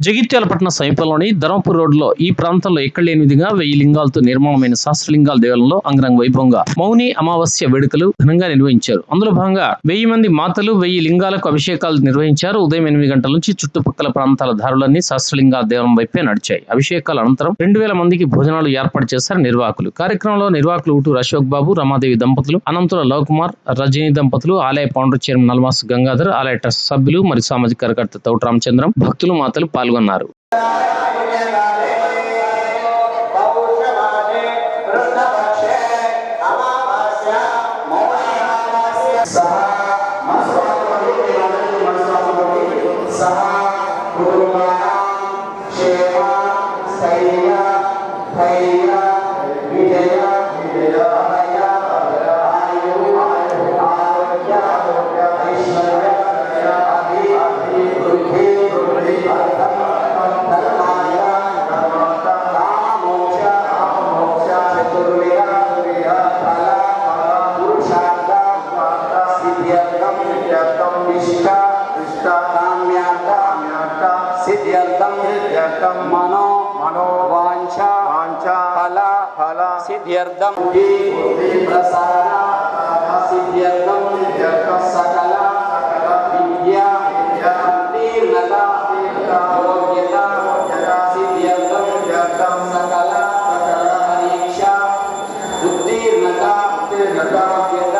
జగిత్యాల పట్టణ సమీపంలోని ధర్మపూర్ రోడ్లో ఈ ప్రాంతంలో ఎక్కడ లేని విధంగా వెయ్యి లింగాలతో నిర్మాణమైన శాస్త్రలింగాల దేవాలయంలో అంగరంగ వైభవంగా మౌని అమావాస్య వేడుకలు ఘనంగా నిర్వహించారు. అందులో భాగంగా వెయ్యి మంది మాతలు వెయ్యి లింగాలకు అభిషేకాలు నిర్వహించారు. ఉదయం ఎనిమిది గంటల నుంచి చుట్టుపక్కల ప్రాంతాల దారులన్నీ శాస్త్రలింగాల దేవాలయం వైపే నడిచాయి. అభిషేకాల అనంతరం రెండు వేల మందికి భోజనాలు ఏర్పాటు చేశారు నిర్వాహకులు. కార్యక్రమంలో నిర్వాహకులు ఊటూరు అశోక్ బాబు రమాదేవి దంపతులు అనంతుల లవ్ కుమార్ రజనీ దంపతులు ఆలయ పౌండర్ చైర్మన్ నల్మాస్ గంగాధర్ ఆలయ ట్రస్ట్ సభ్యులు మరియు సామాజిక కార్యకర్త తౌట రామచంద్రం భక్తులు మాతలు పాల్గొన్నారు పాల్గొన్నారు Yeah. సిద్ధ్యర్థం సిద్ధ్యర్థం మనో మనో వాంఛ వాంఛ ఫల ఫల సిద్ధ్యర్థం బుద్ధి బుద్ధి ప్రసాద సిద్ధ్యర్థం సిద్ధ్యర్థం సకల సకల విద్య విద్య ఉత్తీర్ణత యోగ్యత సిద్ధ్యర్థం సిద్ధ్యర్థం సకల సకల పరీక్ష ఉత్తీర్ణత ఉత్తీర్ణత యోగ్యత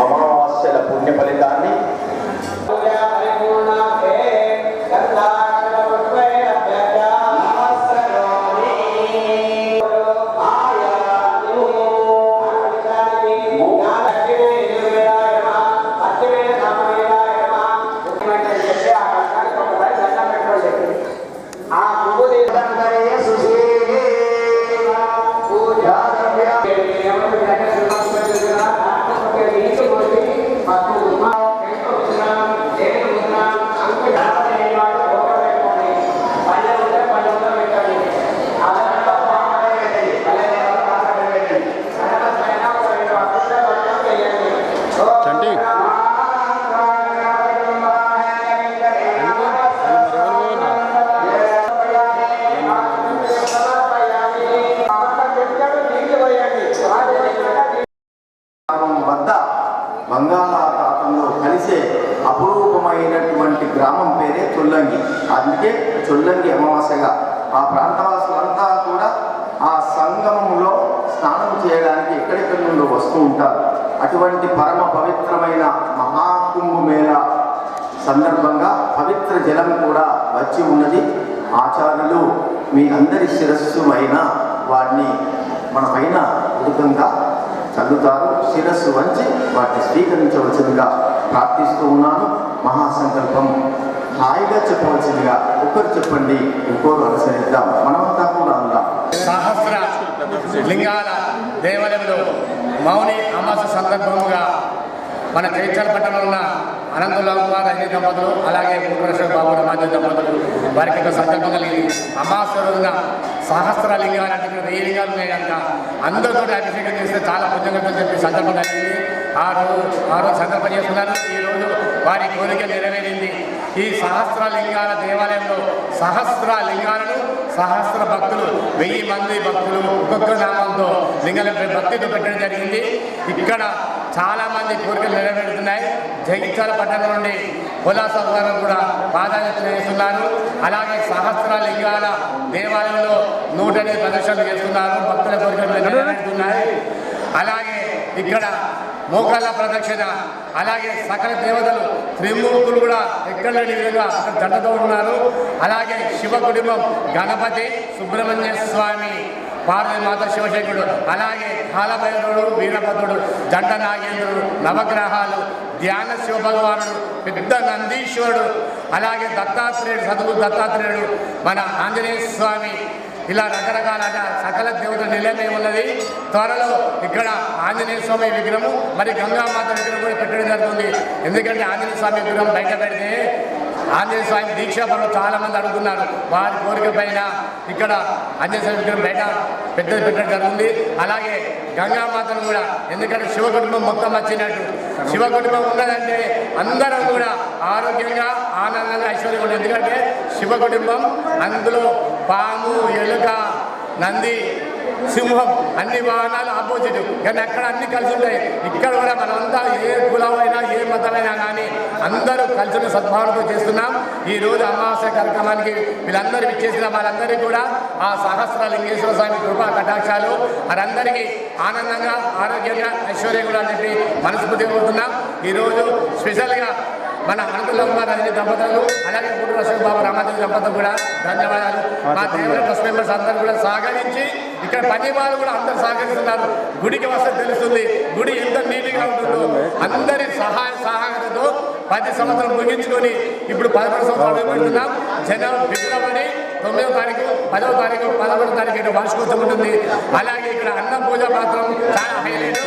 అమావాస్యల పుణ్య ఫలితాన్ని ఆ పువ్వు బంగాళాఖాతంలో కలిసే అపురూపమైనటువంటి గ్రామం పేరే చొల్లంగి. అందుకే చొల్లంగి అమావాస్యగా. ఆ ప్రాంతవాసులంతా కూడా ఆ సంగమంలో స్నానం చేయడానికి ఎక్కడెక్కడి నుండి వస్తూ ఉంటారు. అటువంటి పరమ పవిత్రమైన మహాకుంభమేళ సందర్భంగా పవిత్ర జలం కూడా వచ్చి ఉన్నది. ఆచార్యులు మీ అందరి శిరస్సు అయిన వాడిని మన పైన ఉడుకంగా చల్లుతారు శిరస్సు వంచి వాటిని స్వీకరించవలసిందిగా ప్రార్థిస్తూ ఉన్నాను. మహాసంకల్పం హాయిగా చెప్పవలసిందిగా ఒకరు చెప్పండి ఇంకోరు అనుసరిద్దాం. మనమంతా కూడా అందాం సహస్ర లింగాల దేవాలయంలో మౌని అమాస సందర్భముగా మన జైత్యాల పట్టణంలో ఉన్న అనంతులాల్ కుమార్ అన్ని దంపతులు అలాగే ముఖేశ్వర బాబు రమాజ దంపతులు వారికి ఒక సందర్భం కలిగింది. అమాస రోజున సహస్ర లింగాలు అంటే ఇక్కడ వెయ్యి లింగాలు ఉన్నాయి కనుక అందరితో అభిషేకం చేస్తే చాలా పుణ్యంగా చెప్పి సందర్భం కలిగింది. ఆ రోజు ఆ రోజు సందర్భం చేస్తున్నారు ఈ రోజు వారి కోరిక నెరవేరింది. ఈ సహస్ర లింగాల దేవాలయంలో సహస్ర లింగాలను సహస్ర భక్తులు వెయ్యి మంది భక్తులు ఒక్కొక్క నామంతో లింగాల భక్తితో పెట్టడం జరిగింది. ఇక్కడ చాలా మంది కోరికలు నెరవేరుతున్నాయి. జగిత్యాల పట్టణం నుండి పొలాస వారు కూడా పాదయాత్ర చేస్తున్నారు. అలాగే సహస్ర లింగాల దేవాలయంలో నూటని ప్రదర్శనలు చేస్తున్నారు. భక్తుల కోరికలు నెరవేరుతున్నాయి. అలాగే ఇక్కడ మోకాళ్ళ ప్రదక్షిణ. అలాగే సకల దేవతలు త్రిమూర్తులు కూడా ఎక్కడ లేని విధంగా దండతో జంటతో ఉన్నారు. అలాగే శివ కుటుంబం గణపతి సుబ్రహ్మణ్య స్వామి పార్వతి మాత శివశంకరుడు అలాగే కాలభైరవుడు వీరభద్రుడు జంట నాగేంద్రుడు నవగ్రహాలు ధ్యాన శివ భగవానుడు పెద్ద నందీశ్వరుడు అలాగే దత్తాత్రేయుడు సదువు దత్తాత్రేయుడు మన ఆంజనేయ స్వామి ఇలా రకరకాల సకల దేవత నిలయమే ఉన్నది. త్వరలో ఇక్కడ ఆంజనేయ స్వామి విగ్రహం మరి గంగామాత విగ్రహం కూడా పెట్టడం జరుగుతుంది. ఎందుకంటే ఆంజనేయ స్వామి విగ్రహం బయట పెడితే ఆంజనేయ స్వామి దీక్షా చాలామంది చాలా మంది అడుగుతున్నారు. వారి కోరిక పైన ఇక్కడ ఆంజనేయ స్వామి విగ్రహం బయట పెద్దది పెట్టడం జరుగుతుంది. అలాగే గంగామాతను కూడా ఎందుకంటే శివ కుటుంబం మొత్తం వచ్చినట్టు. శివ కుటుంబం ఉన్నదంటే అందరం కూడా ఆరోగ్యంగా ఆనందంగా ఐశ్వర్యంగా ఉంటుంది ఎందుకంటే శివ కుటుంబం అందులో పాము ఎలుక నంది సింహం అన్ని వాహనాలు ఆపోజిట్. కానీ అక్కడ అన్ని కలిసి ఉంటాయి. ఇక్కడ కూడా మనమంతా ఏ కులమైనా ఏ మతమైనా కానీ అందరూ కలిసిన సద్భావనతో చేస్తున్నాం. ఈ రోజు అమావాస్య కార్యక్రమానికి వీళ్ళందరూ ఇచ్చేసిన వాళ్ళందరికీ కూడా ఆ సహస్ర లింగేశ్వర స్వామి కృపా కటాక్షాలు. వారందరికీ ఆనందంగా ఆరోగ్యంగా ఐశ్వర్యం కూడా అని చెప్పి మనస్ఫూర్తి కోరుతున్నాం. ఈరోజు స్పెషల్గా మన అనుకుల కుమార్ రజని దంపతులు అలాగే గుడు అశోక్ బాబు రామాదేవి దంపతులు కూడా ధన్యవాదాలు. మా దేవుని ట్రస్ట్ మెంబర్స్ అందరూ కూడా సహకరించి ఇక్కడ పని వాళ్ళు కూడా అందరూ సహకరిస్తున్నారు. గుడికి వస్తే తెలుస్తుంది గుడి ఎంత నీట్గా ఉంటుందో. అందరి సహాయ సహకారంతో పది సంవత్సరం ముగించుకొని ఇప్పుడు పదకొండు సంవత్సరాలు పెడుతున్నాం. జనవరి ఫిబ్రవరి తొమ్మిదో తారీఖు పదవ తారీఖు పదకొండో తారీఖు ఇక్కడ వార్షికోత్సవం ఉంటుంది. అలాగే ఇక్కడ అన్నం పూజ మాత్రం చాలా హైలైట్.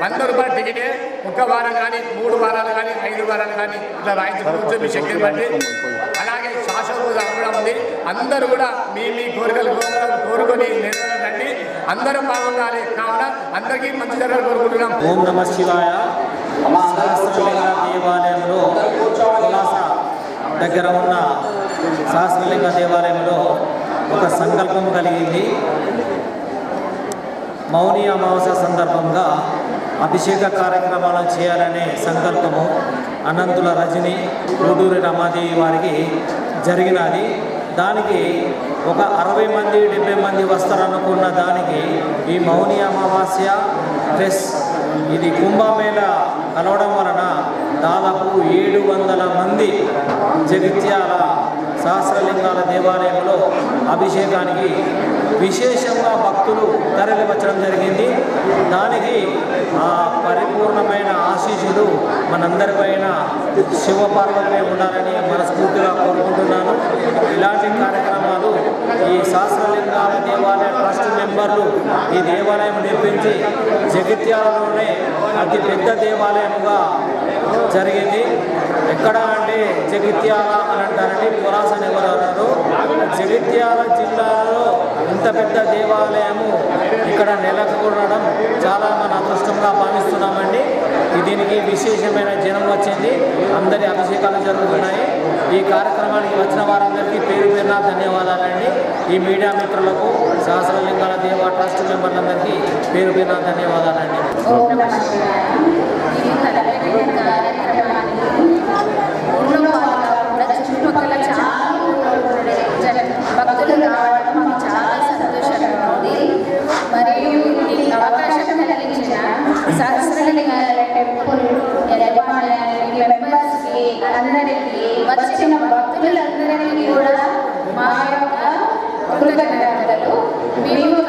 వంద రూపాయల టికెటే ఒక్క వారం కానీ మూడు వారాలు కానీ ఐదు వారాలు కానీ ఇట్లా రాయించుకోవచ్చు మీ శక్తిని బట్టి అలాగే శాశ్వత పూజ కూడా ఉంది. అందరూ కూడా మీ మీ కోరికలు కోరికలు కోరుకొని నెరవేరండి అందరం బాగుండాలి కావున అందరికీ మంచి జరగాలని కోరుకుంటున్నాం. ఓం నమ శివాయ. సహస్రలింగ దేవాలయంలో దగ్గర ఉన్న సహస్రలింగ దేవాలయంలో ఒక సంకల్పం కలిగింది. మౌని అమావాస్య సందర్భంగా అభిషేక కార్యక్రమాలను చేయాలనే సంకల్పము అనంతుల రజని కోడూరి రమాదేవి వారికి జరిగినది. దానికి ఒక అరవై మంది డెబ్బై మంది వస్తారనుకున్న దానికి ఈ మౌని అమావాస్య ప్లస్ ఇది కుంభమేళ కలవడం వలన దాదాపు ఏడు వందల మంది జగిత్యాల సహస్రలింగాల దేవాలయంలో అభిషేకానికి విశేషంగా భక్తులు తరలివచ్చడం జరిగింది. దానికి ఆ పరిపూర్ణమైన ఆశీస్సులు మనందరిపైన శివపార్వతులే ఉండాలని మనస్ఫూర్తిగా కోరుకుంటున్నాను. ఇలాంటి కార్యక్రమాలు ఈ సహస్రలింగాల దేవాలయ ట్రస్ట్ మెంబర్లు ఈ దేవాలయం నిర్మించి జగిత్యాలలోనే అతి పెద్ద దేవాలయముగా జరిగింది. ఎక్కడ అంటే జగిత్యాల అని అంటారండి. పురాసన ఎవరు అన్నారు? జగిత్యాల జిల్లాలో ఇంత పెద్ద దేవాలయము ఇక్కడ నెలకొనడం చాలా మన అదృష్టంగా భావిస్తున్నామండి. దీనికి విశేషమైన జనం వచ్చింది. అందరి అభిషేకాలు జరుగుతున్నాయి. ఈ కార్యక్రమానికి వచ్చిన వారందరికీ పేరు పేరున ధన్యవాదాలండి. ఈ మీడియా మిత్రులకు సహస్రలింగాల దేవ ట్రస్ట్ మెంబర్లందరికీ పేరు పేరున ధన్యవాదాలండి ఓం నమ శివాయ ఈ కలవైన కార్యక్రమానికి ఊళ్ళో వాళ్ళు కాకుండా చుట్టుపక్కల చాలా ఊళ్ళో ఉండే జన భక్తులు రావడం మాకు చాలా సంతోషంగా ఉంది మరియు ఈ అవకాశం కలిగించిన సహస్రలింగాల టెంపుల్ యజమాన్యానికి మెంబర్స్కి అందరికీ వచ్చిన భక్తులందరికీ కూడా మా యొక్క కృతజ్ఞతలు. మేము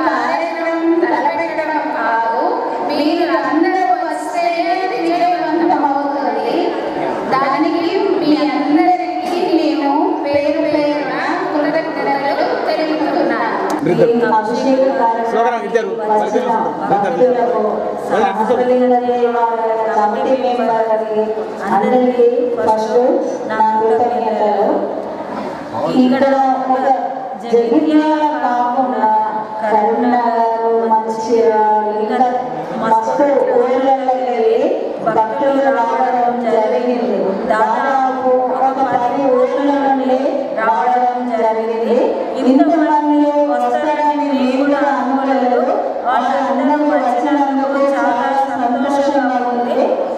కమిటీ మెంబర్ అందరికీ ఫస్ట్ నా కృతజ్ఞతలు ఇక్కడ ఒక జగిత్యాల కాకుండా కరీంనగర్ మంచిర్యాల